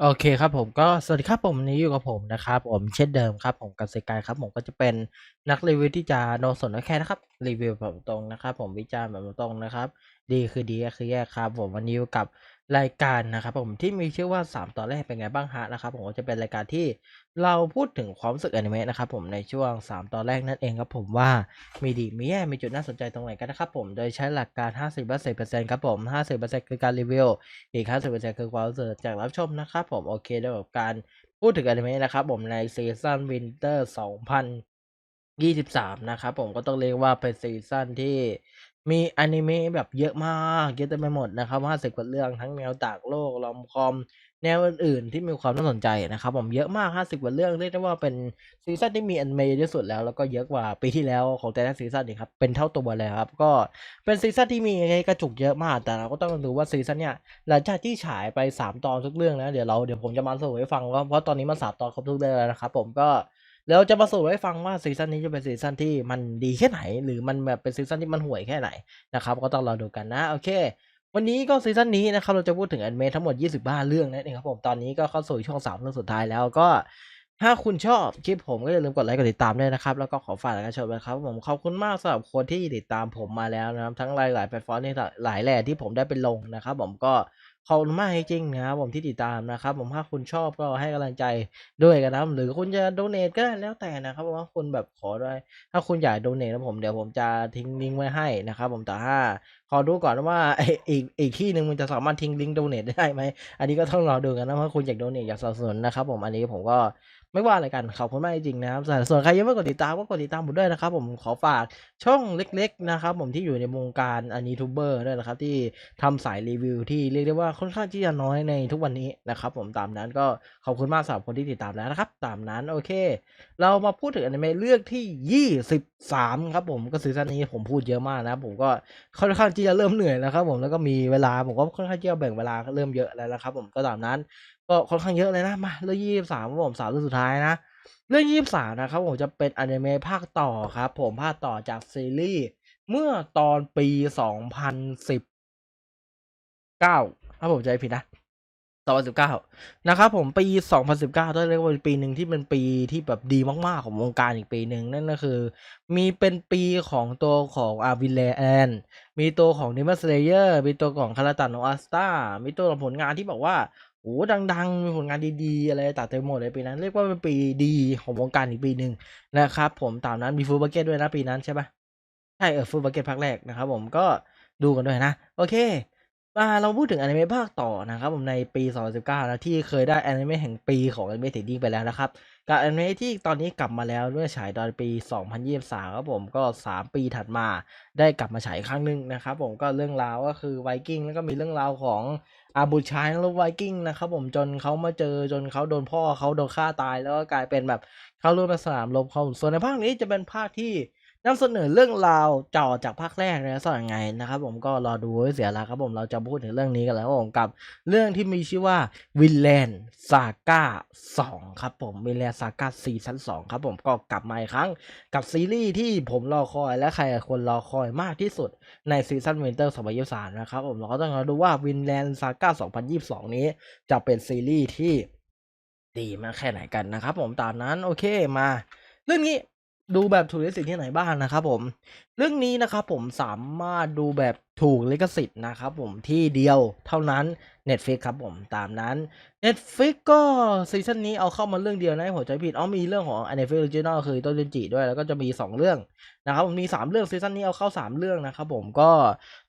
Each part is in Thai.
โอเคครับผมก็สวัสดีครับผมวันนี้อยู่กับผมนะครับผมเช่นเดิมครับผมกับเซกายครับผมก็จะเป็นนักรีวิวที่จะโนสนแค่นะครับรีวิวแบบตรงนะครับ ผมวิจารณ์แบบตรงนะครับ ดีคือดีแย่คือแย่ครับผมวันนี้อยู่กับ รายการนะครับผมที่มีชื่อว่า 3 ตอนแรกเป็นไงบ้างฮะนะครับผมก็จะเป็นรายการที่เราพูดถึงความรู้สึกอนิเมะนะครับผมในช่วง 3 ตอนแรกนั่นเองครับผมว่ามีดีมีแย่มีจุดน่าสนใจตรงไหนกันนะครับผมโดยใช้หลักการ 50%ครับผม 50%คือการรีวิวอีก 50%คือความรู้สึกจากรับชมนะครับผมโอเคด้วยกับการพูดถึงอนิเมะนะครับผมในซีซั่นวินเตอร์ 2023 นะครับผมก็ต้องเรียกว่าเป็นซีซั่นที่ มีอนิเมะแบบเยอะมากเยอะเต็มไปหมดนะครับ50กว่าเรื่องทั้งแนวต่างโลกรอมคอม แนวอื่นๆที่มีความน่าสนใจนะครับ ผมเยอะมาก50กว่าเรื่องเรียกได้ว่าเป็นซีซั่นที่มีอนิเมะเยอะที่สุดแล้ว แล้วก็เยอะกว่าปีที่แล้วของแต่ละซีซั่นอีกครับเป็นเท่าตัวเลยครับ ก็เป็นซีซั่นที่มีกระจุกเยอะมาก แต่เราก็ต้องดูว่าซีซั่นเนี้ยหลังจากที่ฉายไป3ตอนทุกเรื่องนะเดี๋ยวเราเดี๋ยวผมจะมาสรุปให้ฟังว่าเพราะตอนนี้มันสามตอนครบทุกเรื่องแล้วนะครับผมก็ เราจะมาสรุปให้ฟังว่าซีซั่นนี้จะเป็นซีซั่นที่มันดีแค่ไหน หรือมันแบบเป็นซีซั่นที่มันห่วยแค่ไหนนะครับก็ต้องรอดูกันนะโอเค วันนี้ก็ซีซั่นนี้นะครับเราจะพูดถึงอนิเมะทั้งหมด 25 เรื่องนั่นเองครับผมตอนนี้ก็เข้าสู่ช่วง3เรื่องสุดท้ายแล้วก็ถ้าคุณชอบคลิปผมก็อย่าลืมกดไลค์กดติดตามด้วยนะครับ แล้วก็ขอฝากการชมนะครับ ผมขอบคุณมากสำหรับคนที่ติดตามผมมาแล้วนะครับ ทั้งหลายๆแพลตฟอร์มหลายแหล่ที่ผมได้ไปลงนะครับ ผมก็ ขอบคุณมากจริงๆนะครับผมที่ติดตามนะครับ ผมถ้าคุณชอบก็ให้กำลังใจด้วยกันนะครับหรือคุณจะโดเนทก็ได้แล้วแต่นะครับว่าคุณแบบขอด้วย ถ้าคุณอยากโดเนทนะผมเดี๋ยวผมจะทิ้งลิงก์ไว้ให้นะครับผมแต่ถ้าขอดูก่อนว่าอ้อีกอีกที่หนึ่งมันจะสามารถทิ้งลิงก์โดเนทได้ไหมอันนี้ก็ต้องรอดูกันนะว่าคุณอยากโดเนทอยากสนับสนุนนะครับผมอันนี้ผมก็ ไม่ว่าอะไรกันขอบคุณมากจริงนะครับส่วนส่วนใครยังไม่กดติดตามก็กดติดตามผมด้วยนะครับ ผมขอฝากช่องเล็ก ๆ นะครับ ผมที่อยู่ในวงการอันนี้ทูบเบอร์ด้วยนะครับ ที่ทำสายรีวิวที่เรียกได้ว่าค่อนข้างที่จะน้อยในทุกวันนี้นะครับ ผมตามนั้นก็ขอบคุณมากสำหรับคนที่ติดตามแล้วนะครับ ตามนั้นโอเค เรามาพูดถึงอนิเมะเรื่องที่ 23 ครับ ผมก็ซีซั่นนี้ผมพูดเยอะมากนะผมก็ค่อนข้างที่จะเริ่มเหนื่อยแล้วครับ ผมแล้วก็มีเวลาผมก็ค่อนข้างที่จะแบ่งเวลาเริ่มเยอะแล้วนะครับ ผมก็ตามนั้น ก็ค่อนข้างเยอะเลยนะมาเรื่อง23ครับผมสามเรื่องสุดท้ายนะ เรื่อง23นะครับผมจะเป็นอนิเมะภาคต่อครับ ผมภาคต่อจากซีรีส์เมื่อตอนปี2019ถ้าผมจำผิดนะ2019นสิบเก้านะครับผมปี2019ต้องเรียกว่าเป็นปีหนึ่งที่เป็นปีที่แบบดีมากๆของวงการอีกปีหนึ่งนั่นก็คือ มีเป็นปีของตัวของอาวิเลแอนมีตัวของ d e m o n Slayer มีตัวของคาราตันโนอาสตามีตัวของผลงานที่บอกว่า โอ้ดังๆมีผลงานดีๆ อะไรต่างเต็มหมดเลยปีนั้น เรียกว่าเป็นปีดีของวงการอีกปีหนึ่งนะครับผมตามนั้นมีฟูลบักเก็ตด้วยนะปีนั้นใช่ปะใช่เออฟูลบักเก็ตภาคแรกนะครับผมก็ดูกันด้วยนะ โอเค มาเราพูดถึงอนิเมะภาคต่อนะครับผมในปี 2019 นะที่เคยได้อนิเมะแห่งปีของอนิเมะเทรดดิ้งไปแล้วนะครับ กับอนิเมะที่ตอนนี้กลับมาแล้วเมื่อฉายตอนปี 2023ครับผมก็ 3 ปีถัดมาได้กลับมาฉายครั้งหนึ่งนะครับผมก็เรื่องราวก็คือไวกิ้งแล้วก็มีเรื่องราวของ อาบูชายนักรบไวกิ้งนะครับผมจนเขามาเจอจนเขาโดนพ่อเขาโดนฆ่าตายแล้วก็กลายเป็นแบบเข้าร่วมในสนามรบเขาส่วนในภาคนี้จะเป็นภาคที่ นำเสนอเรื่องราวจ่อจากภาคแรกนะสอนยังไงนะครับ ผมก็รอดูเสียล้วครับผมเราจะพูดถึงเรื่องนี้กันแล้วผมกับเรื่องที่มีชื่อว่าวินแลนซาก้า2ครับผมวินแลนซาก้าซีซั่น2ครับผมก็กลับมาอีกครั้งกับซีรีส์ที่ผมรอคอยและใครคนรอคอยมากที่สุดในซีซั่นวินเตอร์2023นะครับผมเราก็ต้องรอดูว่าวินแลนซาก้า2022นี้จะเป็นซีรีส์ที่ดีมากแค่ไหนกันนะครับผมตามนั้นโอเคมา เรื่องนี้ ดูแบบถูกลิขสิทธิ์ที่ไหนบ้างนะครับผม เรื่องนี้นะครับผมสามารถดูแบบถูกลิขสิทธิ์นะครับผมที่เดียวเท่านั้น Netflix ครับผมตามนั้น Netflix ก็ซีซั่นนี้เอาเข้ามาเรื่องเดียวนะผมใจผิดอ๋อมีเรื่องของ n n e f i x Original คือต้นจนจิด้วยแล้วก็จะมี 2 เรื่องนะครับผมมี 3 เรื่องซีซั่นนี้เอาเข้า 3 เรื่องนะครับผมก็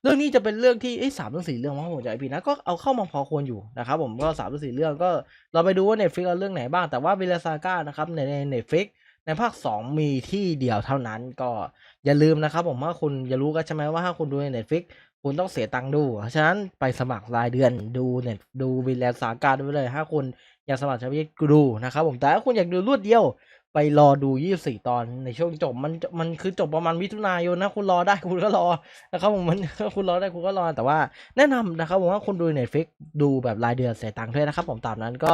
เรื่องนี้จะเป็นเรื่องที่เอ้สามเรื่องสี่เรื่องมั้งผมใจผิดนะก็เอาเข้ามาพอควรอยู่นะครับผมก็สามเรื่องสี่เรื่องก็เราไปดูว่า Netflix เอาเรื่องไหนบ้างแต่ว่าวิลาซาก้านะครับในใน Netflix ในภาค 2 มีที่เดียวเท่านั้นก็อย่าลืมนะครับผมว่าคุณอย่ารู้กันใช่ไหมว่าถ้าคุณดูใน Netflix คุณต้องเสียตังค์ดู ฉะนั้นไปสมัครรายเดือนดูเน็ตดูวินแลนสาการด้วยเลย ถ้าคุณอยากสมัครใช้วิธีดูนะครับผมแต่ถ้าคุณอยากดูรวดเดียว ไปรอดู 24 ตอนในช่วงจบมันมันคือจบประมาณมิถุนายนนะ คุณรอได้คุณก็รอนะครับผมมันคุณรอได้คุณก็รอแต่ว่า แนะนำนะครับผมว่าคุณดูเน็ตฟิกดูแบบรายเดือนเสียตังค์ด้วยนะครับ ผมตามนั้นก็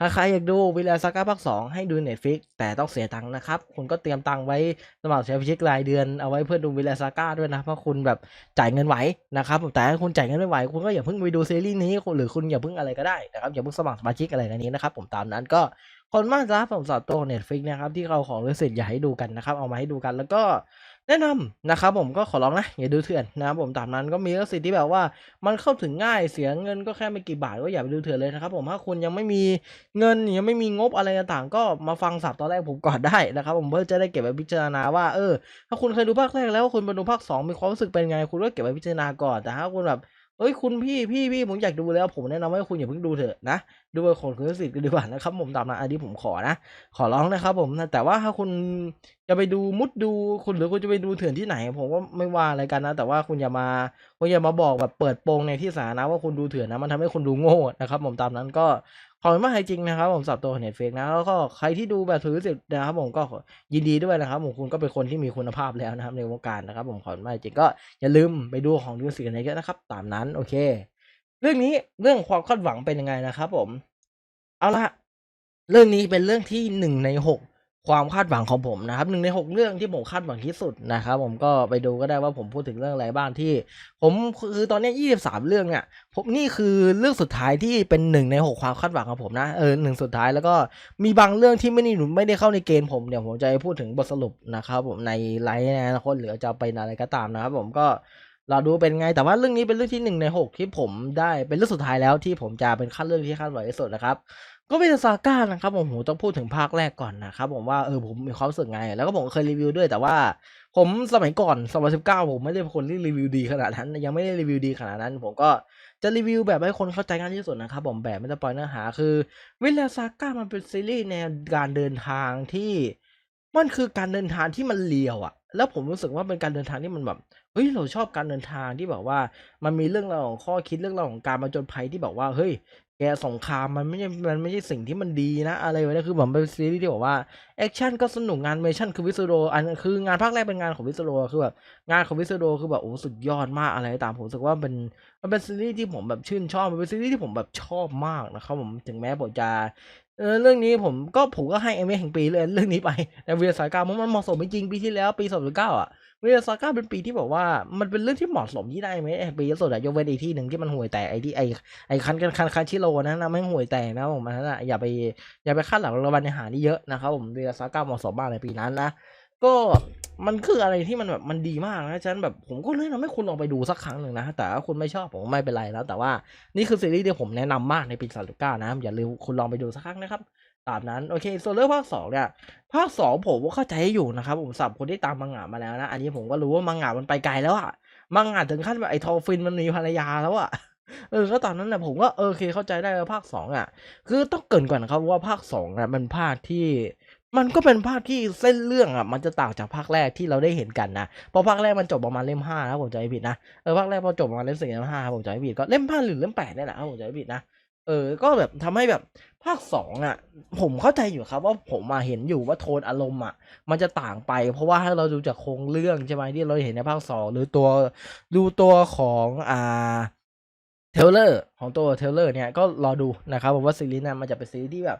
ถ้าใครอยากดูวิลาซาก้าภาคสองให้ดูเน็ตฟิกแต่ต้องเสียตังค์นะครับ คุณก็เตรียมตังค์ไว้สมัครใช้พิชิกรายเดือนเอาไว้เพื่อดูวิลาซาก้าด้วยนะเพราะคุณแบบจ่ายเงินไหวนะครับแต่ถ้าคุณจ่ายเงินไม่ไหวคุณก็อย่าเพิ่งไปดูซีรีส์นี้หรือคุณอย่าเพิ่งอะไรก็ได้นะครับอย่าเพิ่งสมัครสมาชิกอะไรกันนี้นะครับผมตามนั้นก็คนมากจ้าผมสอบตัวของ Netflix นะครับที่เขาของรู้สึกอยากให้ดูกันนะครับเอามาให้ดูกันแล้วก็แนะนำนะครับผมก็ขอร้องนะอย่าดูเถื่อนนะครับผมตามนั้นก็มีรู้สึกที่แบบว่ามันเข้าถึงง่ายเสียเงินก็แค่ไม่กี่บาทก็อย่าไปดูเถื่อนเลยนะครับผมถ้าคุณยังไม่มีเงินยังไม่มีงบอะไรต่างๆก็มาฟังสับตอนแรกผมก่อนได้นะครับผมเพื่อจะได้เก็บไว้พิจารณาว่าเออถ้าคุณเคยดูภาคแรกแล้วคุณมาดูภาคสองมีความรู้สึกเป็นไง คุณก็เก็บไว้พิจารณาก่อนแต่ถ้าคุณแบบ เอ้ยคุณพี่พี่พี่ผมอยากดูแล้วผมแนะนำให้คุณอย่าเพิ่งดูเถอะนะดูเป็นของคุณสิทธิ์กันดีกว่านะครับผมตามนั้นอันนี้ผมขอนะ ขอร้องนะครับ ผมแต่ว่าถ้าคุณจะไปดูมุดดูคุณหรือคุณจะไปดูเถื่อนที่ไหน ผมก็ไม่ว่าอะไรกันนะ แต่ว่าคุณอย่ามาคุณอย่ามาบอกแบบเปิดโปงในที่สาธารณะว่าคุณดูเถื่อนนะมันทำให้คุณดูโง่นะครับ ผมตามนั้นก็ ขอบคุณมากจริงนะครับผมสับตัวเน็ตเฟกนะแล้วก็ใครที่ดูแบบถือสิทธิ์นะครับผมก็ยินดีด้วยนะครับผมคุณก็เป็นคนที่มีคุณภาพแล้วนะครับในวงการนะครับผมขอบคุณมากจริงก็อย่าลืมไปดูของดูสิกันเยอะนะครับ ตามนั้นโอเค เรื่องนี้เรื่องความคาดหวังเป็นยังไงนะครับ ผม เอาละเรื่องนี้เป็นเรื่องที่หนึ่งในหก ความคาดหวังของผมนะครับหนึ่งในหกเรื่องที่ผมคาดหวังที่สุดนะครับผมก็ไปดูก็ได้ว่าผมพูดถึงเรื่องอะไรบ้างที่ ผมคือตอนนี้ยี่สิบสามเรื่องเนี่ยผมนี่คือเรื่องสุดท้ายที่เป็นหนึ่งในหกความคาดหวังของผมนะเออหนึ่งสุดท้ายแล้วก็มีบางเรื่องที่ไม่ได้หนุนไม่ได้เข้าในเกณฑ์ผมเดี๋ยวผมจะพูดถึงบทสรุปนะครับผมในไลฟ์ในอนาคตหรือจะเป็นอะไรก็ตามนะครับผมก็เราดูเป็นไงแต่ว่าเรื่องนี้เป็นเรื่องที่หนึ่งในหกที่ผมได้เป็นเรื่องสุดท้ายแล้วที่ผมจะเป็นขั้นเรื่องที่คาดหวังที่สุดนะครับ ก็เป็นซาก้านะครับผมต้องพูดถึงภาคแรกก่อนนะครับผมว่าเออผมมีความรู้สึกไง แล้วก็ผมเคยรีวิวด้วย แต่ว่าผมสมัยก่อน2019ผมไม่ได้เป็นคนที่รีวิวดีขนาดนั้น ยังไม่ได้รีวิวดีขนาดนั้น ผมก็จะรีวิวแบบให้คนเข้าใจง่ายที่สุดนะครับผมแบบไม่ต้องปล่อยเนื้อหา คือวิลาซาก้ามันเป็นซีรีส์แนวการเดินทางที่มันคือการเดินทางที่มันเลียวอะแล้วผมรู้สึกว่าเป็นการเดินทางที่มันแบบเฮ้ยเราชอบการเดินทางที่แบบว่า มันมีเรื่องราวของข้อคิดเรื่องราวของการมาจนภัยที่แบบว่าเฮ้ย แกสงครามมันไม่ใช่มันไม่ใช่สิ่งที่มันดีนะ อะไรไวะเนี่ยคือผมเป็นซีรีส์ที่บอกว่าแอคชั่นก็สนุกงานเมชั่นคือวิสโรอันคืองานภาคแรกเป็นงานของวิสโรคือแบบงานของวิสโรคือแบบโอ้สุดยอดมากอะไรตามผมรู้สึกว่าเป็นมันเป็นซีรีส์ที่ผมแบบชื่นชอบมันเป็นซีรีส์ที่ผมแบบชอบมากนะครับผมถึงแม้ผมจะเออเรื่องนี้ผมก็ผมก็ให้เอเมแห่งปีเลยเรื่องนี้ไปแต่เวียสายการมันเหมาะสมจริงปีที่แล้วปีสองพันเก้าอะ เวลาซาก้าเป็นปีที่บอกว่ามันเป็นเรื่องที่เหมาะสมที่ได้ไหมไอปีสุดอะยกเว้นอีกที่หนึ่งที่มันห่วยแตกไอที่ไอไอคันคันคันคันชิโร่นะนะไม่ห่วยแตกนะผมอันนะอย่าไปอย่าไปคาดหลังรางวัลในหานี่เยอะนะครับผมเวลาซาก้าเหมาะสมมากในปีนั้นนะก็มันคืออะไรที่มันแบบมันดีมากนะฉะนันแบบผมก็เลยทำให้คุณลองไปดูสักครั้งหนึ่งนะ แต่ถ้าคุณไม่ชอบผมไม่เป็นไรแล้ว แต่ว่านี่คือซีรีส์ที่ผมแนะนำมากในปีสามสิบเก้านะอย่าลืมคุณลองไปดูสักครั้งนะครับ ตามนั้นโอเคส่วนเรื่องภาคสองเนี่ยภาคสองผมก็เข้าใจอยู่นะครับผมสับคนที่ตามมังงะมาแล้วนะ อันนี้ผมก็รู้ว่ามังงะมันไปไกลแล้วอะมังงะถึงขั้นแบบไอ้ทอฟินมันมีภรรยาแล้วอะเออก็ตอนนั้นนะผมก็เออโอเคเข้าใจได้ว่าภาคสองอะคือต้องเกินก่อนนะครับว่าภาคสองอะมันภาคที่มันก็เป็นภาคที่เส้นเรื่องอะมันจะต่างจากภาคแรกที่เราได้เห็นกันนะเพราะภาคแรกมันจบประมาณเล่มห้านะผมจำไม่ผิดนะเออภาคแรกพอจบประมาณเล่มสี่เล่มห้าผมจำไม่ผิดก็เล่มห้าหรือเล่มแปดนี่แหละผมจำไม่ผิดนะ เออ ก็แบบทำให้แบบภาคสองอะ ผมเข้าใจอยู่ครับ ว่าผมมาเห็นอยู่ว่าโทนอารมณ์อะ มันจะต่างไป เพราะว่าถ้าเราดูจากโครงเรื่องใช่ไหมที่เราเห็นในภาคสองหรือตัวดูตัวของอ่าเทเลอร์ของตัวเทเลอร์เนี่ยก็รอดูนะครับผมว่าซีรีส์นั้นมันจะเป็นซีรีส์ที่แบบ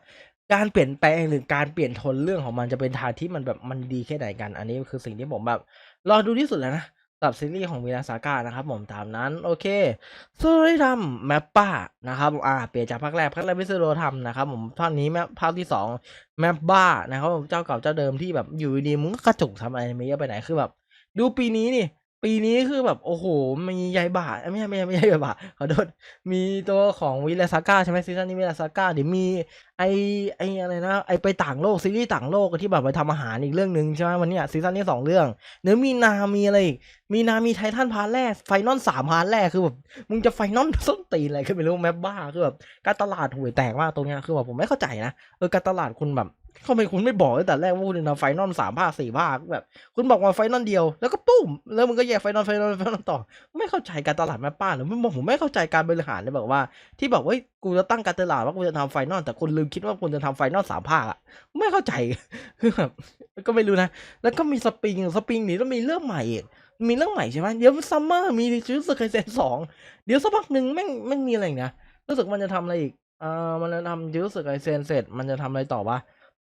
การเปลี่ยนแปลงหรือการเปลี่ยนโทนเรื่องของมันจะเป็นทางที่มันแบบมันดีแค่ไหนกัน อันนี้คือสิ่งที่ผมแบบรอดูที่สุดแล้วนะ ตับซีรีส์ของวีนาสาก้านะครับผมตามนั้น โอเคส่วนที่ทำแมปป้านะครับอ่าเปลี่ยนจากภาคแรกภาคแรกวิสโรทำนะครับผมภาคนี้แมปภาคที่สองแมปบ้านะครับผมเจ้าเก่าเจ้าเดิมที่แบบอยู่ดีๆมึงก็กระจุกทำอะไรไม่เยอะไปไหนคือแบบ ดูปีนี้นี่ ปีนี้คือแบบโอ้โห มียายบาเอ้ไม่ใช่ไม่ใช่ไม่ใช่ยายบ่าขอโทษมีตัวของวิลาซาก้าใช่ไหมซีซั่นนี้วิลาซาก้าเดี๋ยวมีไอไออะไรนะไอไปต่างโลกซีรีส์ต่างโลกที่แบบไปทำอาหารอีกเรื่องหนึ่งใช่ไหมวันนี้ซีซั่นนี้สองเรื่องเนื้อมีนามีอะไรอีกมีนามีไททันพาร์ทแรกไฟนอลสามพาร์ทแรกคือแบบมึงจะไฟนอลส้นตีนอะไรก็ไม่รู้แมปบ้าคือแบบการตลาดห่วยแตกมากตรงเนี้ยคือแบบผมไม่เข้าใจนะเออการตลาดคุณแบบ ทำไมคุณไม่บอกตั้งแต่แรกว่าคุณจะทำไฟนอลสามภาคสี่ภาคแบบ คุณบอกว่าไฟนอลเดียวแล้วก็ปุ้มแล้วมันก็แยกไฟนอลไฟนอลไฟนอลต่อ ไม่เข้าใจการตลาดแม่ป้าหรือไม่บอกผมไม่เข้าใจการบริหารเลยแบบว่า ที่บอกว่ากูจะตั้งการตลาดว่ากูจะทำไฟนอลแต่คุณลืมคิดว่าคุณจะทำไฟนอลสามภาคอะไม่เข้าใจคือแบบก็ไม่รู้นะ แล้วก็มีสปริงสปริงนี่แล้วมีเรื่องใหม่อีกมีเรื่องใหม่ใช่ไหมเดี๋ยวซัมเมอร์มีจูสไคเซนสองเดี๋ยวสักพักหนึ่งแม่งแม่งมีอะไรอีกนะรู้สึกมันจะทำอะไรอีกเออมันจะทำจูสไคเซนเสร็จมันจะทำอะไรต่อวะ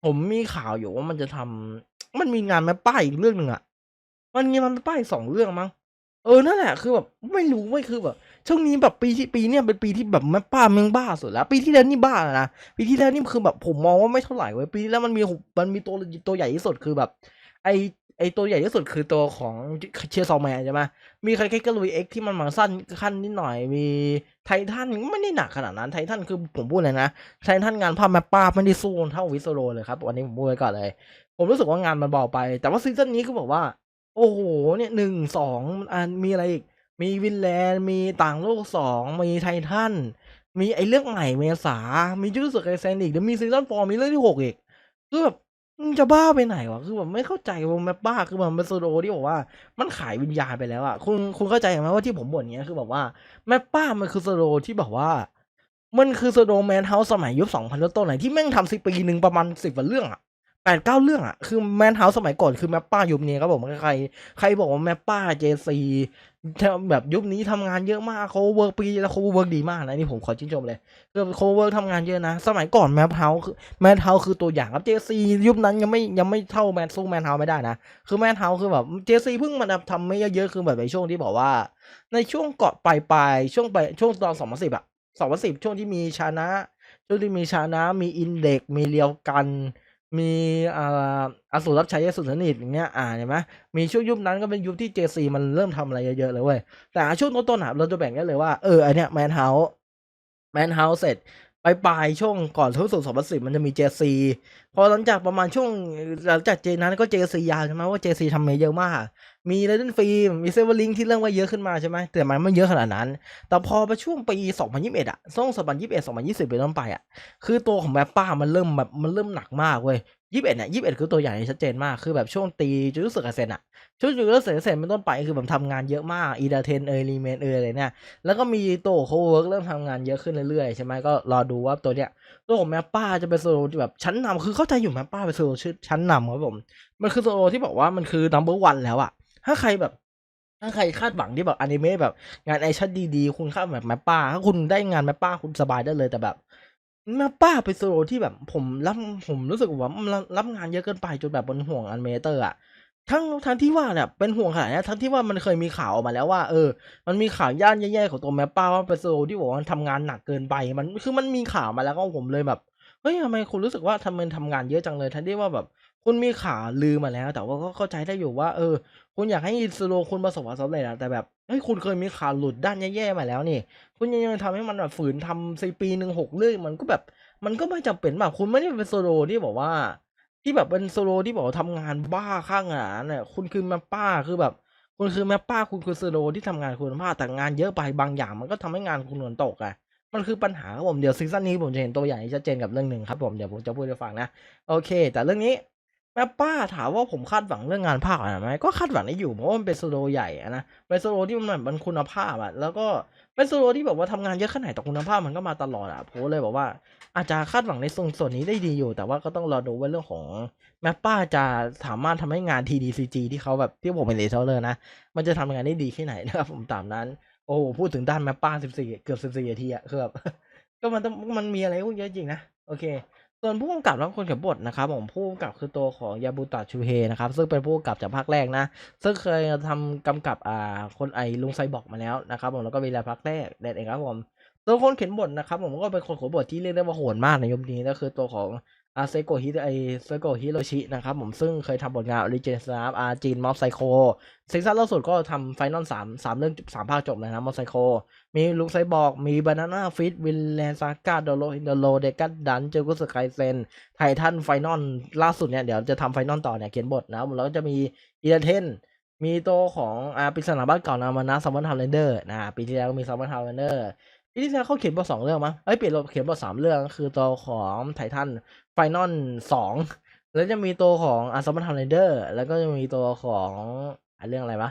ผมมีข่าวอยู่ว่ามันจะทำมันมีงานแม่ป้าอีกเรื่องหนึ่งอะมันมีมันแม่ป้ายสองเรื่องมั้งเออนั่นแหละคือแบบไม่รู้ไม่คือแบบช่วงนี้แบบปีที่ปีเนี้ยเป็นปีที่แบบแม่ป้าเมืองบ้าสุดแล้ว ปีที่แล้วนี่บ้าแล้วนะปีที่แล้วนี่คือแบบผมมองว่าไม่เท่าไหร่เว้ยปีที่แล้วมันมีมันมีตัวตัวใหญ่ที่สุดคือแบบ ไอ ไอตัวใหญ่ที่สุดคือตัวของเชียร์ซอแมนใช่ไหมมีใครแค่กลุยเอ็กที่มันมาสั้นขั้นนิดหน่อย มีไททันไม่ได้หนักขนาดนั้น ไททันคือผมพูดเลยนะ ไททันงานภาพแม่ป้าไม่ได้สู้เท่าวิสโรเลยครับ วันนี้ผมพูดไว้ก่อนเลย ผมรู้สึกว่างานมันเบาไป แต่ว่าซีซั่นนี้ก็บอกว่า โอ้โห เนี่ยหนึ่งสองอันมีอะไรอีก มีวินแลนด์ มีต่างโลกสองมีไททัน มีไอเรื่องใหม่เมษา มีจูสึไคเซนอีกเดี๋ยวมีซีซั่นฟอร์มีเรื่องที่หกอีกคือแบบ มึงจะบ้าไปไหนวะ คือแบบไม่เข้าใจว่าแมปบ้า คือมันเป็นโซโลที่บอกว่า มันขายวิญญาณไปแล้วอะคุณคุณเข้าใจไหมว่าที่ผมบ่นเนี้ยคือแบบว่าแมปบ้ามันคือโซโลที่แบบว่า มันคือโซโลแมนเฮาส์สมัยยุคสองพันต้นๆไหนที่แม่งทำสิปีหนึ่งประมาณสิบกว่าเรื่องอะ แปดเก้าเรื่องอะคือแมนเฮาส์สมัยก่อนคือแมปป้ายุคนี้ครับผมใครใครบอกว่าแมปป้าเจซีแบบยุคนี้ทำงานเยอะมากเขาเวิร์กปีแล้วเขาเวิร์กดีมากนะนี่ผมขอชื่นชมเลยคือเขาเวิร์กทำงานเยอะนะ สมัยก่อนแมปเฮาส์แมนเฮาคือตัวอย่างครับเจซียุคนั้นยังไม่ยังไม่เท่าแมนสู้แมนเฮาไม่ได้นะ คือแมนเฮาคือแบบเจซีเพิ่งมาทำไม่เยอะๆคือแบบในช่วงที่บอกว่า ในช่วงเกาะปลายปลายช่วงไปช่วงตอนสองพันสิบอะสองพันสิบช่วงที่มีชานะช่วงที่มีชานะมีอินเด็กมีเรียวกัน มี อ่า อสูรรับใช้ยสุดสนิทอย่างเงี้ย อ่า เห็นไหมมีช่วงยุคนั้นก็เป็นยุคที่เจซีมันเริ่มทำอะไรเยอะๆเลยเว้ย แต่ช่วงต้นๆอะเราจะแบ่งได้เลยว่า เออไอเนี้ยแมนเฮาส์แมนเฮาส์เสร็จ ปลายปลายช่วงก่อนทุกสุดสองพันสิบมันจะมีเจซีพอหลังจากประมาณช่วงหลังจากเจนั้นก็เจซียาวใช่ไหมว่าเจซีทำมาเยอะมาก มีเลเดนฟิล์มมีเซเวอร์ลิงที่เรื่องว่าเยอะขึ้นมาใช่ไหมแต่มันไม่เยอะขนาดนั้น แต่พอไปช่วงปี 2021 อะช่วง2021 2020 เป็นต้นไปอะ คือตัวของแมปป้ามันเริ่มแบบมันเริ่มหนักมากเว้ย 21เอ็ดเนี่ย21คือตัวอย่างที่ชัดเจนมากคือแบบช่วงตีจูรุสึกาเซนอะช่วงจูรุสึกาเซนเป็นต้นไปคือแบบทำงานเยอะมากอีดาเทนเอลีเมนเออะไรเนี่ยแล้วก็มีตัวโคเวิร์กเริ่มทำงานเยอะขึ้นเรื่อยๆใช่ไหมก็รอดูว่าตัวเนี้ยตัวของแมปป้าจะเป็นโซโลที่แบบชั้นนำคือเข้าใจอยู่แมปป้าเป็นโซโลชื่อชั้นนำครับผม มันคือโซโลที่บอกว่ามันคือ number one แล้วอะถ้าใครแบบถ้าใครคาดหวังที่แบบอนิเมะแบบงานแอชั่นดีๆ คุณคาดแบบแมปป้าถ้าคุณได้งานแมปป้าคุณสบายได้เลยแต่แบบ มปป้าเป็นโซโลที่แบบผมรับผมรู้สึกว่ารับงานเยอะเกินไปจนแบบบนห่วงอันเมเตอร์อะทั้งทั้งที่ว่าเนี่ยเป็นห่วงขนาดนี้ทั้งที่ว่ามันเคยมีข่าวออกมาแล้วว่าเออ มันมีข่าวย่านแย่ๆของตัวแมปป้าว่าเป็นโซโลที่บอกว่ามันทำงานหนักเกินไป มันคือมันมีข่าวมาแล้วก็ผมเลยแบบเฮ้ยทำไมคุณรู้สึกว่าทำไมทำงานเยอะจังเลยทั้งที่ว่าแบบคุณมีข่าวลือมาแล้ว แต่ว่าก็เข้าใจได้อยู่ว่า เออ คุณอยากให้สโลคุณประสบความสำเร็จอะแต่แบบเฮ้ยคุณเคยมีข่าวหลุดด้านแย่ๆมาแล้วนี่ คุณยังยังทำให้มันแบบฝืนทำสี่ปีหนึ่งหกเรื่องมันก็แบบ มันก็ไม่จำเป็นแบบคุณไม่ได้เป็นโซโลที่บอกว่า ที่แบบเป็นโซโลที่บอกว่าทำงานบ้าข้างหนเนี่ยคุณคือแมปป้าคือแบบ คุณคือแมปป้าคุณคือโซโลที่ทำงานคุณภาพแต่งานเยอะไปบางอย่าง มันก็ทำให้งานคุณหนตกอะมันคือปัญหาครับผมเดี๋ยวซีซั่นนี้ผมจะเห็นตัวอย่างที่ชัดเจนกับเรื่องหนึ่งครับผมเดี๋ยวผมจะพูดให้ฟังนะโอเค แต่เรื่องนี้ แม่ป้าถามว่าผมคาดหวังเรื่องงานภาคอะไรไหมก็คาดหวังได้อยู่เพราะว่ามันเป็นโซโลใหญ่นะเป็นโซโลที่มันแบบมันคุณภาพอะแล้วก็เป็นโซโลที่แบบว่าทำงานเยอะขนาดไหนแต่คุณภาพมันก็มาตลอดอะผมเลยบอกว่า อาจจะคาดหวังในส่วนส่วนนี้ได้ดีอยู่ แต่ว่าก็ต้องรอดูว่าเรื่องของแมปป้าจะสามารถทำให้งาน TDCG ที่เขาแบบที่ผมเป็นเลเซอร์เลยนะมันจะทำงานได้ดีแค่ไหนนะครับผมตามนั้น โอ้พูดถึงด้านแมปป้า14 เกือบ14นาทีอะคือแบบก็มันต้องมันมีอะไรพวกเยอะจริงนะโอเค ส่วนผู้กำกับและคนเขียนบทนะครับผมผู้กำกับคือตัวของยาบุตะชูเฮนะครับซึ่งเป็นผู้กำกับจากภาคแรกนะ ซึ่งเคยทำกำกับอ่าคนไอลุงไซบอกมาแล้วนะครับผมแล้วก็เวลาภาคแรกเด็ดเองครับผม ตัวคนเขียนบทนะครับผมก็เป็นคนเขียนบทที่เรียกได้ว่าโหดมากในยุคนี้ก็คือตัวของอาเซโกฮิไอเซโกฮิโรชินะครับผมซึ่งเคยทำผลงานออริจินสามอาจีนมอฟไซโคซีซั่นล่าสุดก็ทำไฟนอลสามสามเรื่องสามภาคจบเลยนะมอฟไซโค มีลุงไซบอกมีบานาน่าฟิตวินแลนซากาโดโลอินโดโลเดกัสดันเจอกุสไคเซนไททันไฟนอลล่าสุดเนี่ย เดี๋ยวจะทำไฟนอลต่อเนี่ย เขียนบทนะแล้วก็จะมีอีเดเทนมีตัวของอาปิศนาบ้านเก่านามานะซัมมอนทาวเลนเดอร์นะปีที่แล้วก็มีซัมมอนทาวเลนเดอร์ ปีที่แล้วเขาเขียนบทสองเรื่องมั้งเอ้ยเปลี่ยนเขียนบทสามเรื่อง คือตัวของไททันไฟนอลสองแล้วจะมีตัวของอาซัมทันไรเดอร์แล้วก็จะมีตัวของอะเรื่องอะไรวะ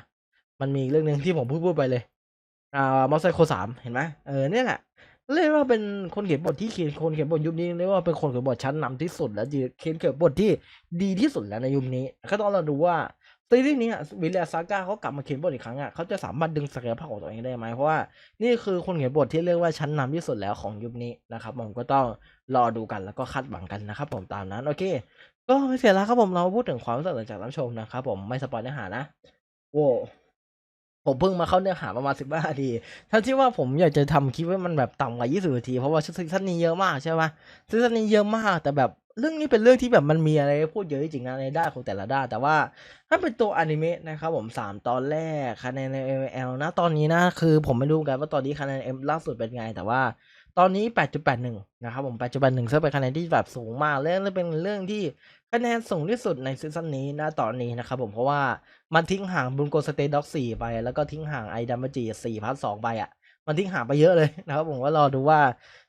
มันมีเรื่องหนึ่งที่ผมพูดพูดไปเลย อ่ามอสไซโคสามเห็นไหมเออเนี่ยแหละเรียกว่าเป็นคนเขียนบทที่เขียนคนเขียนบทยุคนี้เรียกว่าเป็นคนเขียนบทชั้นนำที่สุด แล้วดีเขียนเขียนบทที่ดีที่สุดแล้วในยุคนี้ ก็ต้องเราดูว่าซีรีส์นี้วิลเลียซาก้าเขากลับมาเขียนบทอีกครั้งอะเขาจะสามารถดึงศักยภาพของตัวเองได้ไหมเพราะว่านี่คือคนเขียนบทที่เรียกว่าชั้นนำที่สุดแล้วของยุคนี้นะครับผมก็ต้องรอดูกันแล้วก็คาดหวังกันนะครับผมตามนั้นโอเค ก็ไม่เสียแล้วครับผมเราพูดถึงความรู้สึกหลังจากรับชมนะครับผมไม่สปอยเนื้อหานะโว้ผมเพิ่งมาเข้าเนื้อหาประมาณสิบห้านาทีทั้งที่ว่าผมอยากจะทำคลิปให้มันแบบต่ำกว่ายี่สิบนาที เพราะว่าซีซั่นนี้เยอะมากใช่ปะซีซั่นนี้เยอะมากแต่แบบ เรื่องนี้เป็นเรื่องที่แบบมันมีอะไรพูดเยอะจริงๆนะในด้านของแต่ละด้านแต่ว่าถ้าเป็นตัวอนิเมะนะครับผมสามตอนแรกคะแนนใน ML นะตอนนี้นะคือผมไม่รู้กันว่าตอนนี้คะแนน M ล่าสุดเป็นไง แต่ว่าตอนนี้ 8.81 นะครับผม 8.81ซึ่งเป็นคะแนนที่แบบสูงมากและเป็นเรื่องที่คะแนนสูงที่สุดในซีซั่นนี้นะตอนนี้นะครับผมเพราะว่ามันทิ้งห่างบุนโกสเตด็อกสี่ไป แล้วก็ทิ้งห่างไอดัมเบจีสี่พัทสองไปอะ มันทิ้งห่างไปเยอะเลยนะครับผมก็รอดูว่า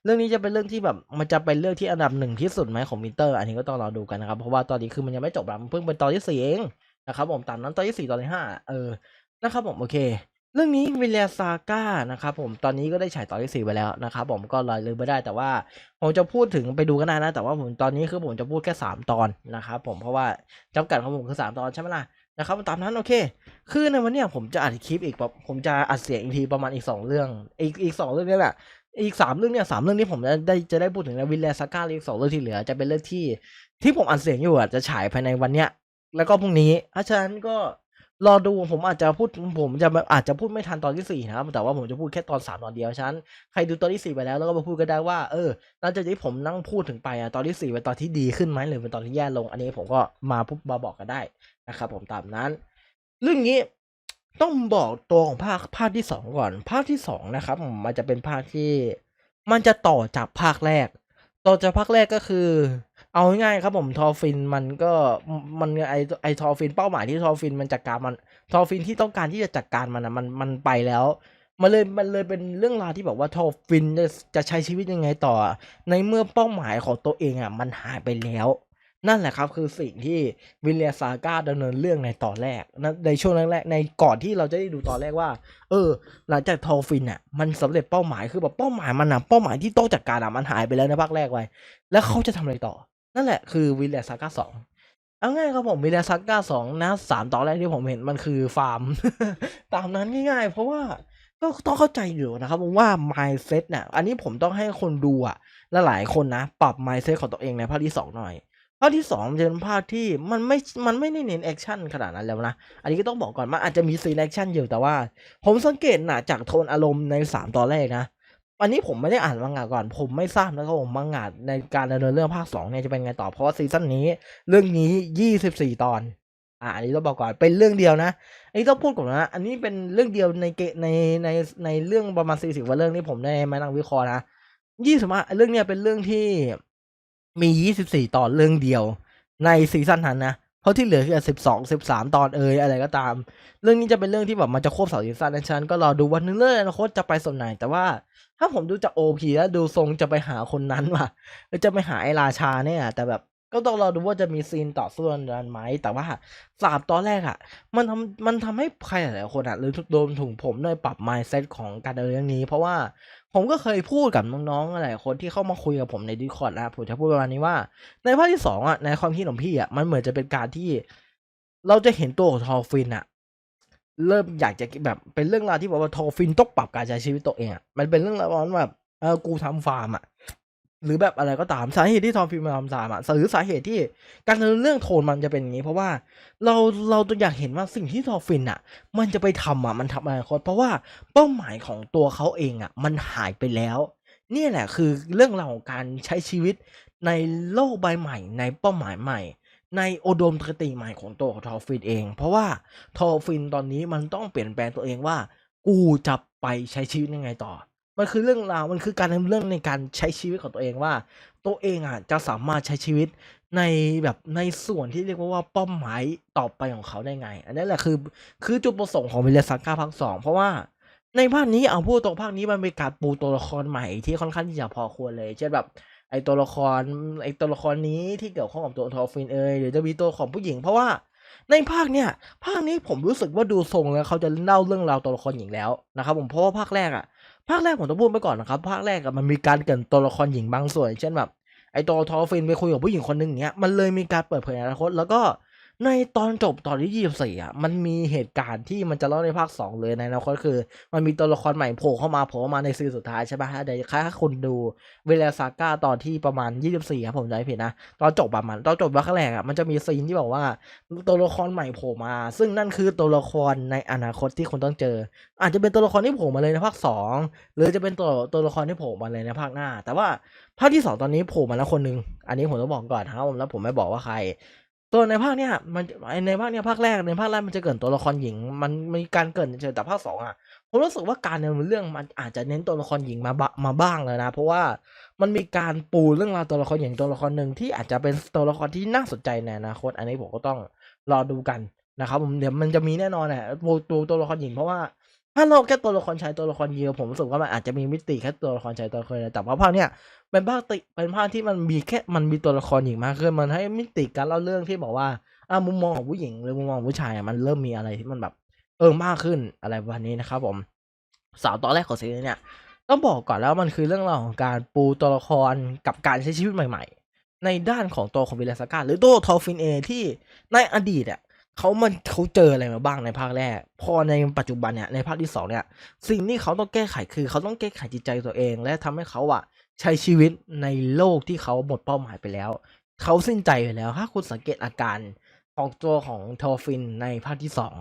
เรื่องนี้จะเป็นเรื่องที่แบบมันจะเป็นเรื่องที่อันดับหนึ่งที่สุดไหมของมิเตอร์ อันนี้ก็ต้องรอดูกันนะครับเพราะว่าตอนนี้คือมันยังไม่จบแล้วมันเพิ่งเป็นตอนที่สี่เองนะครับผมตามนั้นตอนที่สี่ตอนที่ห้าเออนะครับผมโอเค เรื่องนี้วิลเลียซาก้านะครับผมตอนนี้ก็ได้ฉายตอนที่สี่ไปแล้วนะครับผมก็รอลืมไม่ได้แต่ว่าผมจะพูดถึงไปดูกันได้นะแต่ว่าผมตอนนี้คือผมจะพูดแค่สามตอนนะครับผมเพราะว่าจำกัดของผมคือสามตอนใช่ไหมล่ะ นะครับตามนั้นโอเค คือในวันนี้ผมจะอัดคลิปอีกแบบผมจะอัดเสียงอีกทีประมาณอีกสองเรื่อง อีกอีกสองเรื่องนี่แหละ อีกสามเรื่องเนี่ยสามเรื่องนี้ผมจะได้จะได้พูดถึงแล้ววิลเลซาก้าอีกสองเรื่องที่เหลือจะเป็นเรื่องที่ที่ผมอัดเสียงอยู่อะจะฉายภายในวันเนี้ยแล้วก็พรุ่งนี้เพราะฉะนั้นก็ รอดูผมอาจจะพูดผมจะอาจจะพูดไม่ทันตอนที่สี่นะครับแต่ว่าผมจะพูดแค่ตอนสามตอนเดียวชั้นใครดูตอนที่สี่ไปแล้วแล้วก็มาพูดก็ได้ว่าเออหลังจากที่ผมนั่งพูดถึงไปอะตอนที่สี่เป็นตอนที่ดีขึ้นไหมหรือเป็นตอนที่แย่ลง อันนี้ผมก็มาพูดมาบอกกันได้นะครับผมตามนั้น เรื่องนี้ต้องบอกตัวของภาคภาคที่สองก่อน ภาคที่สองนะครับมันจะเป็นภาคที่ มันจะต่อจากภาคแรก ต่อจากภาคแรกก็คือ เอาง่ายๆครับผมทอฟินมันก็มันไอไอทอฟินเป้าหมายที่ทอฟินมันจัดการมันทอฟินที่ต้องการที่จะจัดการมันนะมันมันไปแล้วมันเลยมันเลยเป็นเรื่องราวที่แบบว่าทอฟินจะจะใช้ชีวิตยังไงต่อ ในเมื่อเป้าหมายของตัวเองอะมันหายไปแล้ว นั่นแหละครับคือสิ่งที่วิลเลียซาก้าดำเนินเรื่องในตอนแรกนะในช่วงแรกๆในก่อนที่เราจะได้ดูตอนแรกว่า เออ หลังจากทอฟินอะ มันสำเร็จเป้าหมายคือแบบเป้าหมายมันอะเป้าหมายที่ต้องจัดการอะมันหายไปแล้วในภาคแรกไว้ แล้วเขาจะทำอะไรต่อ นั่นแหละคือวิลเลียซาก้าสองเอาง่ายครับผมวิลเลียซาก้าสองนะสามตอนแรกที่ผมเห็นมันคือฟาร์ม ตามนั้นง่าย ๆ เพราะว่าก็ต้องเข้าใจอยู่นะครับว่า mindset เนี่ย อันนี้ผมต้องให้คนดูอะและหลายคนนะ ปรับ mindset ของตัวเองในภาคที่สองหน่อยภาคที่สองมันจะเป็นภาคที่มันไม่ มันไม่ได้เน้นแอคชั่นขนาดนั้นแล้วนะ อันนี้ก็ต้องบอกก่อนมันอาจจะมีซีนแอคชั่นอยู่แต่ว่า ผมสังเกตนะจากโทนอารมณ์ในสามตอนแรกนะ อันนี้ผมไม่ได้อ่านมังงะก่อน ผมไม่ทราบนะครับผมมังงะในการดำเนินเรื่องภาคสองเนี่ยจะเป็นไงต่อเพราะว่าซีซั่นนี้ เรื่องนี้ยี่สิบสี่ตอนอ่าอันนี้ต้องบอกก่อนเป็นเรื่องเดียวนะอันนี้ต้องพูดก่อนนะอันนี้เป็นเรื่องเดียวในเกในในในเรื่องประมาณสี่สิบกว่าเรื่องที่ผมได้มานั่งวิเคราะห์นะยี่สิบเรื่องเนี้ยเป็นเรื่องที่มียี่สิบสี่ตอนเรื่องเดียวในซีซั่นนั้นนะ เพราะที่เหลือคือสิบสองสิบสามตอนเอยอะไรก็ตาม เรื่องนี้จะเป็นเรื่องที่แบบมันจะควบสองซีซั่นนะฉะนันก็รอดูวันนึงเรื่องอนาคตจะไปส่วนไหน แต่ว่าถ้าผมดูจากโอพีแล้วดูทรงจะไปหาคนนั้นว่ะจะไปหาไอราชาเนี่ย แต่แบบก็ต้องรอดูว่าจะมีซีนต่อสู้กันไหม แต่ว่าสามตอนแรกอะ่ะ มันทำมันทำให้ใครหลายๆคนอะ่ะหรือโดนถุงผมด้วยปรับ mindset ของการเนินเรื่องนี้ เพราะว่า ผมก็เคยพูดกับน้องๆหลายคนที่เข้ามาคุยกับผมในดีคอร์ดนะผมจะพูดประมาณนี้ว่า ในภาคที่สองอะในความคิดของพี่อะมันเหมือนจะเป็นการที่ เราจะเห็นตัวของทอฟินอะ เริ่มอยากจะแบบเป็นเรื่องราวที่บอกว่าทอฟินต้องปรับการใช้ชีวิตตัวเองอะมันเป็นเรื่องราวแบบเออกูทำฟาร์มอะ หรือแบบอะไรก็ตามสาเหตุที่ทอฟินมาทำฟามอะหรือสาเหตุที่การเรื่องโทนมันจะเป็นอย่างนี้ เพราะว่าเราเราตัวอยากเห็นว่าสิ่งที่ทอฟินอะ มันจะไปทำอะมันทำอะไรคนเพราะว่าเป้าหมายของตัวเขาเองอะ มันหายไปแล้วนี่แหละคือเรื่องราวของการใช้ชีวิตในโลกใบใหม่ ในเป้าหมายใหม่ ในโอโดมคติใหม่ของตัวของทอฟินเอง เพราะว่าทอฟินตอนนี้มันต้องเปลี่ยนแปลงตัวเองว่า กูจะไปใช้ชีวิตยังไงต่อ มันคือเรื่องราวมันคือการเรื่องในการใช้ชีวิตของตัวเองว่า ตัวเองอะจะสามารถใช้ชีวิตในแบบในส่วนที่เรียกว่าว่าเป้าหมายต่อไปของเขาได้ไง อันนี้แหละคือคือจุดประสงค์ของวิลเลซังกาภาคสองเพราะว่าในภาคนี้เอาพูดตรงภาคนี้มันเป็นการปูตัวละครใหม่ที่ค่อนข้างที่จะพอควรเลย เช่นแบบ ไอตัวละครไอตัวละครนี้ที่เกี่ยวข้องกับตัวทอฟินเอยหรือจะมีตัวของผู้หญิง เพราะว่าในภาคเนี้ยภาคนี้ผมรู้สึกว่าดูทรงแล้วเขาจะเล่าเรื่องราวตัวละครหญิงแล้วนะครับผมเพราะว่าภาคแรกอะ ภาคแรกผมต้องพูดไปก่อนนะครับ ภาคแรกมันมีการเกินตัวละครหญิงบางส่วนเช่นแบบไอตัวทอฟินไปคุยกับผู้หญิงคนหนึ่งเนี้ยมันเลยมีการเปิดเผยอนาคตแล้วก็ ในตอนจบตอนที่ยี่สี่อะมันมีเหตุการณ์ที่มันจะเล่าในภาคสองเลยในอนาคตคือ มันมีตัวละครใหม่โผล่เข้ามาโผล่มาในซีสุดท้ายใช่ไหมฮะเดี๋ยวถ้าคุณดูเวลาซาก้าตอนที่ประมาณยี่สิบสี่ครับผมจำไม่ผิดนะตอนจบประมาณตอนจบภาคแรกอะมันจะมีซีนที่บอกว่าตัวละครใหม่โผล่มา ซึ่งนั่นคือตัวละครในอนาคตที่คุณต้องเจอ อาจจะเป็นตัวละครที่โผล่มาเลยในภาคสองหรือจะเป็นตัวตัวละครที่โผล่มาเลยในภาคหน้า แต่ว่าภาคที่สองตอนนี้โผล่มาแล้วคนหนึ่งอันนี้ผมต้องบอกก่อนนะครับผมแล้วผมไม่บอกว่าใคร ตัวในภาคเนี้ยมันในภาคเนี้ยภาคแรกในภาคแรกมันจะเกรินตัวละครหญิง มันมีการเกรินเฉยแต่ภาคสองอะผมรู้สึกว่าการดำเนินเรื่องมันอาจจะเน้นตัวละครหญิงมาบะมาบ้างแล้วนะ เพราะว่ามันมีการปูเรื่องราวตัวละครหญิงตัวละครหนึ่งที่อาจจะเป็นตัวละครที่น่าสนใจในอนาคตอันนี้ผมก็ต้องรอดูกันนะครับผมเดี๋ยวมันจะมีแน่นอนแหละตัวตัวละครหญิงเพราะว่าถ้าเราแค่ตัวละครชายตัวละครเดียวผมรู้สึกว่ามันอาจจะมีมิติแค่ตัวละครชายตัวละครเดียแต่ว่าภาคเนี้ย เป็นภาคติเป็นภาคที่มันมีแค่มันมีตัวละครหญิงมากขึ้นมันให้มิติการเล่าเรื่องที่บอกว่าอ่ามุมมองของผู้หญิงหรือมุมมองผู้ชายมันเริ่มมีอะไรที่มันแบบเออมากขึ้นอะไรประมาณนี้นะครับผมสาวตอนแรกของซีรีส์เนี่ยต้องบอกก่อนแล้วมันคือเรื่องราวของการปูตัวละครกับการใช้ชีวิตใหม่ ๆ ในด้านของตัวของวิลเลสกาหรือตัวทอฟินเอที่ในอดีตอะเขามันเขาเจออะไรมาบ้างในภาคแรก พอในปัจจุบันเนี่ยในภาคที่สองเนี่ยสิ่งที่เขาต้องแก้ไขคือเขาต้องแก้ไขจิตใจตัวเอง และทำให้เขาอะ ใช้ชีวิตในโลกที่เขาหมดเป้าหมายไปแล้ว เขาสิ้นใจไปแล้ว ถ้าคุณสังเกตอาการของตัวของทอฟินในภาคที่สอง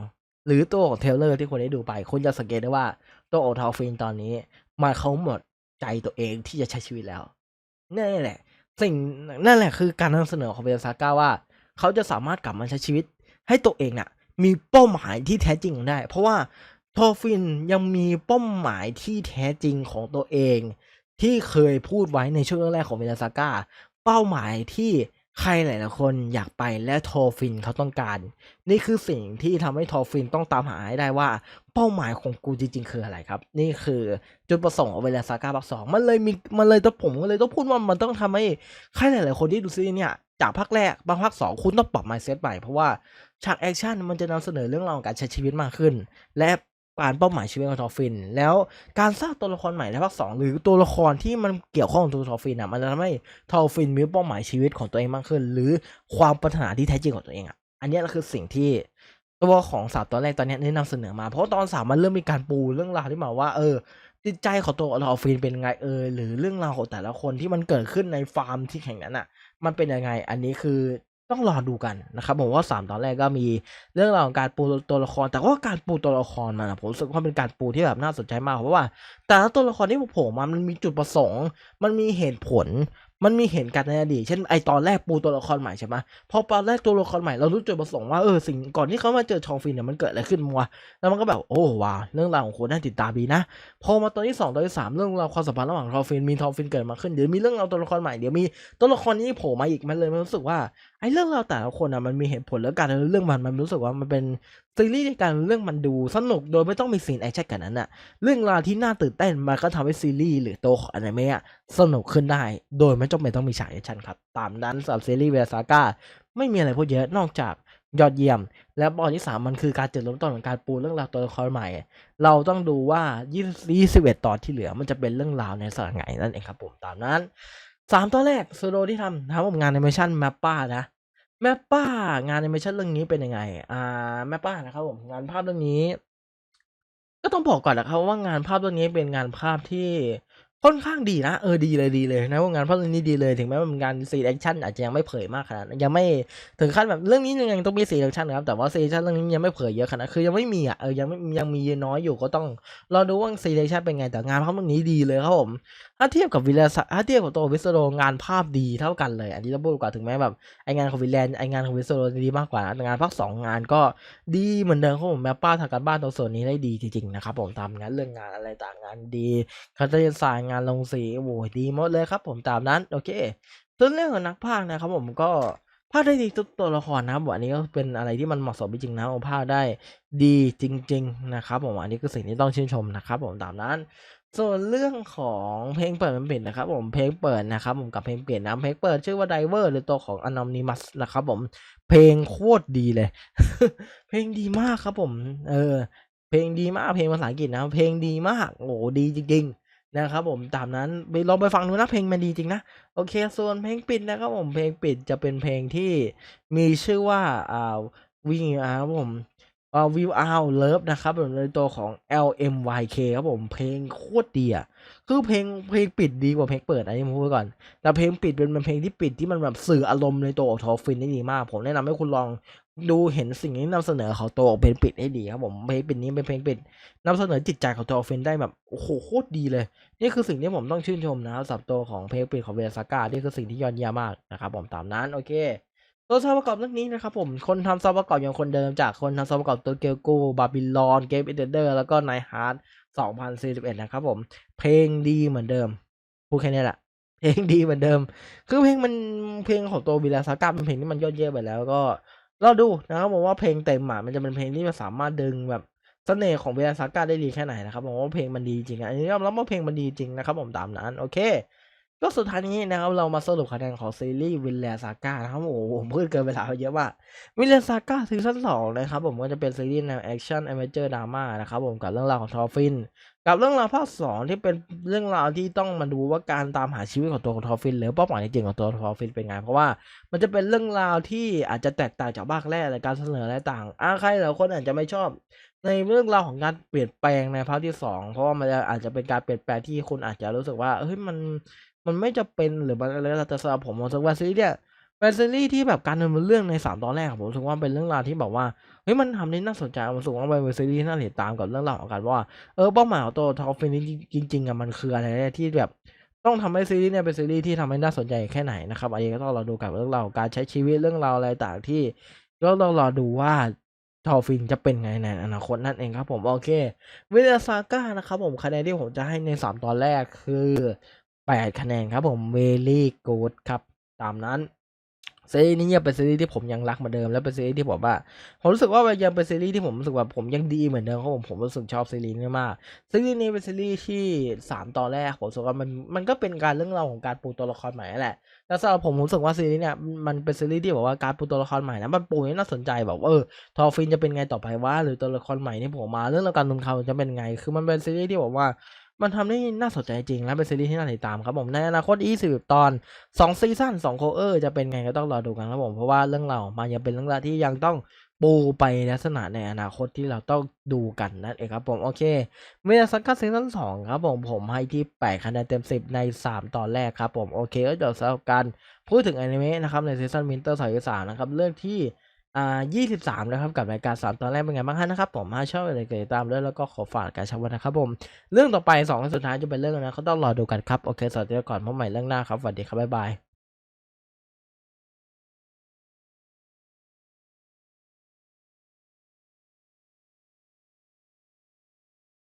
หรือตัวของเทเลอร์ที่คุณได้ดูไป คุณจะสังเกตได้ว่าตัวของทอฟินตอนนี้มันเขาหมดใจตัวเองที่จะใช้ชีวิตแล้วนั่นแหละ สิ่งนั่นแหละคือการนำเสนอของเบลซาก้าว่า เขาจะสามารถกลับมาใช้ชีวิต ให้ตัวเองน่ะ มีเป้าหมายที่แท้จริงได้ เพราะว่าทอฟินยังมีเป้าหมายที่แท้จริงของตัวเอง ที่เคยพูดไว้ในช่วงแรกของเวลาซาก้าเป้าหมายที่ใครหลายๆคนอยากไปและทอฟินเขาต้องการ นี่คือสิ่งที่ทำให้ทอฟินต้องตามหาให้ได้ว่า เป้าหมายของกูจริง ๆ คืออะไรครับ นี่คือจุดประสงค์ของเวลาซาก้าภาคสองมันเลยมีมันเลยต้องผมก็เลยต้องพูดว่ามันต้องทำให้ใครหลายๆคนที่ดูซีรีส์เนี่ยจากภาคแรกบางภาคสองคุณต้องปรับ mindset ใหม่เพราะว่าฉากแอคชั่นมันจะนำเสนอเรื่องราวของการใช้ชีวิตมากขึ้น และ การเป้าหมายชีวิตของทอฟฟิน แล้วการสร้างตัวละครใหม่ในภาคสองหรือตัวละครที่มันเกี่ยวข้องกับตัวทอฟฟินอะมันจะทำให้ทอฟฟินมีเป้าหมายชีวิตของตัวเองมากขึ้น หรือความปรารถนาที่แท้จริงของตัวเองอะอันนี้ยคือสิ่งที่ตัวของสาวตอนแรกตอนนี้ได้นำเสนอมา เพราะตอนสามมันเริ่มมีการปูเรื่องราวที่มาว่าเออจิตใจของตัวทอฟฟินเป็นไงเออหรือเรื่องราวของแต่ละคนที่มันเกิดขึ้นในฟาร์มที่แข่งนั้นอะ มันเป็นยังไง อันนี้คือ ต้องรอดูกันนะครับผมว่าสามตอนแรกก็มีเรื่องราวของการปูตัวละคร แต่ว่าการปูตัวละครมันอะผมรู้สึกว่าเป็นการปูที่แบบน่าสนใจมากเพราะว่า แต่ละตัวละครที่โผล่มามันมีจุดประสงค์ มันมีเหตุผล มันมีเหตุการณ์ในอดีตเช่นไอตอนแรกปูตัวละครใหม่ใช่ไหมพอตอนแรกตัวละครใหม่เรารู้จุดประสงค์ว่าเออสิ่งก่อนที่เขามาเจอชองฟินเนี่ยมันเกิดอะไรขึ้นมัวแล้วมันก็แบบโอ้ว้าเรื่องราวของคนน่าติดตามดีนะพอมาตอนที่สองตอนที่สามเรื่องราวความสัมพันธ์ระหว่างทองฟินมีทองฟินเกิดมาขึ้นเดี๋ยวมีเรื่องราวตัวละครใหม่เดี๋ยวมีตัวละครนี้โผล่มาอีกมันเลยมันรู้สึกว่าไอเรื่องราวแต่ละคนอะมันมีเหตุผลแล้วการดำเนินเรื่องมันมันรู้สึกว่ามันเป็น ซีรีส์ที่การเรื่องมันดูสนุกโดยไม่ต้องมีซีนแอคชั่นกันนั้นอะเรื่องราวที่น่าตื่นเต้นมันก็ทำให้ซีรีส์หรือโตของอนิเมะสนุกขึ้นได้ โดยไม่จำเป็นต้องมีฉากแอคชั่นครับ ตามนั้นสำหรับซีรีส์เวลซาก้าไม่มีอะไรพูดเยอะนอกจากยอดเยี่ยม และตอนที่สามมันคือการจุดเริ่มต้นของการปูเรื่องราวตัวละครใหม่ เราต้องดูว่า20 21ตอนที่เหลือมันจะเป็นเรื่องราวในสถานไหนนั่นเองครับผมตามนั้นสามตอนแรกโซโลที่ทำทำผมงานแอนิเมชันแมปป้านะ แม่ป้างานแอนิเมชันเรื่องนี้เป็นยังไง อ่า แม่ป้านะครับผมงานภาพเรื่องนี้ ก็ต้องบอกก่อนนะครับว่างานภาพเรื่องนี้เป็นงานภาพที่ ค่อนข้างดีนะเออดีเลยดีเลยนะว่างานภาพเรื่องนี้ดีเลยถึงแม้ว่าเป็นงานซีแอคชั่นอาจจะยังไม่เผยมากขนาดยังไม่ถึงขั้นแบบเรื่องนี้ยังต้องมีซีแอคชั่นนะครับแต่ว่าซีแอคชั่นเรื่องนี้ยังไม่เผยเยอะขนาดคือยังไม่มีอะเออยังไม่ยังมีน้อยอยู่ก็ต้องรอดูว่าซีแอคชั่นเป็นไงแต่งานภาพเรื่องนี้ดีเลยครับผมถ้าเทียบกับวิลเลสถ้าเทียบกับตัววิสโรงานภาพดีเท่ากันเลย อันนี้ต้องพูดกว่าถึงแม้แบบไองานของวิลแลนไองานของวิสโรดีมากกว่านะแต่งานภาคสองงานก็ดีเหมือนเดิมครับผมแมปป้าทางการบ้านตรงส่วนนี้ได้ดีจริงๆนะครับผมทำงานเรื่องงานอะไรต่างงานดีเขาจะสายงานลงสีโอ้โหดีหมดเลยครับ ผมตามนั้นโอเคส่วนเรื่องของนักพากนะครับ ผมก็ภาคได้ดีทุกตัวละครนะครับอันนี้ก็เป็นอะไรที่มันเหมาะสมจริงๆนะผมภาคได้ดีจริง ๆ นะครับผมอันนี้คือสิ่งที่ต้องชื่นชมนะครับ ผมตามนั้น ส่วนเรื่องของเพลงเปิดมันปิดนะครับ ผมเพลงเปิดนะครับผมกับเพลงเปลี่ยนนะเพลงเปิดชื่อว่า Diver หรือตัวของ Anonymous นะครับ ผมเพลงโคตรดีเลย เพลงดีมากครับผม เออ เพลงดีมากเพลงภาษาอังกฤษนะเพลงดีมากโอ้ดีจริง ๆ นะครับผมตามนั้นไปลองไปฟังดูนะเพลงมันดีจริงนะโอเค ส่วนเพลงปิดนะครับผมเพลงปิดจะเป็นเพลงที่มีชื่อว่าอ่าวิ่งอ่าครับผมอ่าวิวอาเลิฟนะครับผมในตัวของ LMYK ครับผมเพลงโคตรดีอะคือเพลงเพลงปิดดีกว่าเพลงเปิดอันนี้ผมพูดก่อนแต่เพลงปิดเป็นเพลงที่ปิดที่มันแบบสื่ออารมณ์ในตัวของทอฟินได้ดีมาก ผมแนะนำให้คุณลอง ดูเห็นสิ่งที่นำเสนอเของตัวของเพลงปิดให้ดีครับผมเพลงปิดนี้เป็นเพลงปิดนำเสนอจิตใจของทอฟินได้แบบโอ้โหโคตรดีเลย นี่คือสิ่งที่ผมต้องชื่นชมนะครับสับตัวของเพลงปิดของเวสาก้านี่คือสิ่งที่ยอดเยี่ยมมากนะครับผมตามนั้นโอเคตัวซาวประกอบเรื่องนี้นะครับผมคนทำซาวประกอบอย่างคนเดิมจากคนทำซาวประกอบตัวเกลโกบาบิลอนเกมเอเดอร์แล้วก็ไนฮาร์ด2041 นะครับผม เพลงดีเหมือนเดิมพูดแค่นี้แหละเพลงดีเหมือนเดิม คือเพลงมันเพลงของตัววิลาซาก้าเป็นเพลงที่มันยอดเยี่ยมไปแล้วก็ เรอดูนะครับผมว่าเพลงเต็มอะมันจะเป็นเพลงที่มันสามารถดึงแบบเสน่ห์ของวิลาซาก้าได้ดีแค่ไหนนะครับผมว่าเพลงมันดีจริงอันนี้ยอมรับว่าเพลงมันดีจริงนะครับผมตามนั้น โอเค ก็สุดท้ายนี้นะครับเรามาสรุปคะแนนของซีรีส์วินแลซาก้านะครับโอ้โหผมพูดเกินเวลาไปเยอะมากวินแลซาก้าซีซั่นสองนะครับผมก็จะเป็นซีรีส์แนวแอคชั่นแอดเวนเจอร์ดราม่านะครับผมกับเรื่องราวของทอฟิน กับเรื่องราวภาคสองที่เป็นเรื่องราวที่ต้องมาดูว่าการตามหาชีวิตของตัวทอฟฟินหรือเป้าหมายจริงของตัวทอฟฟินเป็นไงเพราะว่ามันจะเป็นเรื่องราวที่อาจจะแตกต่างจากภาคแรกในการเสนออะไรต่างอาใครหลายคนอาจจะไม่ชอบ ในเรื่องราวของการเปลี่ยนแปลงในภาคที่สองเพราะว่ามันจะอาจจะเป็นการเปลี่ยนแปลงที่คุณอาจจะรู้สึกว่าเฮ้ยมันมันไม่จะเป็นหรือมันอะไรแต่สำหรับผมมรู้สึกว่าซีรีส์เนี่ย เป็นซีรีส์ที่แบบการดำเนินเรื่องในสามตอนแรกอะผมรู้สึกว่าเป็นเรื่องราวที่แบบว่าเฮ้ยมันทำได้น่าสนใจผมรู้สึกว่ามันเป็นซีรีส์ที่น่าติดตามกับเรื่องราวของการว่าเออเป้าหมายของตัวทอฟฟินจริงๆอะมันคืออะไรที่แบบต้องทำให้ซีรีส์เนี่ยเป็นซีรีส์ที่ทำให้น่าสนใจแค่ไหนนะครับอันนี้ก็ต้องรอดูกับเรื่องราวการใช้ชีวิตเรื่องราวอะไรต่างที่ก็ต้องรอดูว่าทอฟินจะเป็นไงในอนาคตนั่นเองครับผมโอเควิลซาก้านะครับผมคะแนนที่ผมจะให้ในสามตอนแรกคือแปดคะแนนครับผมเวลี่กูดครับตามนั้น ซีรีส์นี้ยังเป็นซีรีส์ที่ผมยังรักเหมือนเดิมและเป็นซีรีส์ที่ผมว่าผมรู้สึกว่ามันยังเป็นซีรีส์ที่ผมรู้สึกว่าผมยังดีเหมือนเดิมครับผมผมรู้สึกชอบซีรีส์นี้มากซีรีส์นี้เป็นซีรีส์ที่สามตอนแรกผมรู้สึกว่ามันมันก็เป็นการเรื่องราวของการปูตัวละครใหม่แหละแต่สำหรับผมผมรู้สึกว่าซีรีส์เนี่ยมันเป็นซีรีส์ที่แบบว่าการปูตัวละครใหม่นะมันปูให้น่าสนใจแบบว่าเออทอฟินจะเป็นไงต่อไปว่าหรือตัวละครใหม่ที่ผมมาเรื่องราวการลงเขาจะเป็นไง คือมันเป็นซีรีส์ที่บอกว่า มันทำได้น่าสนใจจริง และเป็นซีรีส์ที่น่าติดตามครับผมในอนาคตอีสิบตอนสองซีซั่นสองโคเออร์จะเป็นไงก็ต้องรอดูกันครับผม เพราะว่าเรื่องเรามันยังเป็นเรื่องราวที่ยังต้องปูไปลักษณะในอนาคตที่เราต้องดูกันนั่นเองครับผมโอเคเมยาซักซีซั่นสองครับผมผมให้ที่แปดคะแนนเต็มสิบในสามตอนแรกครับผมโอเคก็เดี๋ยวสำหรับการพูดถึงอนิเมะนะครับในซีซั่นวินเตอร์สองสามนะครับเรื่องที่ อ่ายี่สิบสามนะครับกับรายการสามตอนแรกเป็นไงบ้างฮะนะครับผมถ้าชอบอะไรก็ติดตามด้วยแล้วก็ขอฝากการชมนะครับผม เรื่องต่อไปสองสุดท้ายจะเป็นเรื่องนะเขาต้องรอดูกันครับ โอเค สวัสดีก่อนพบใหม่เรื่องหน้าครับสวัสดีครับบ๊ายบาย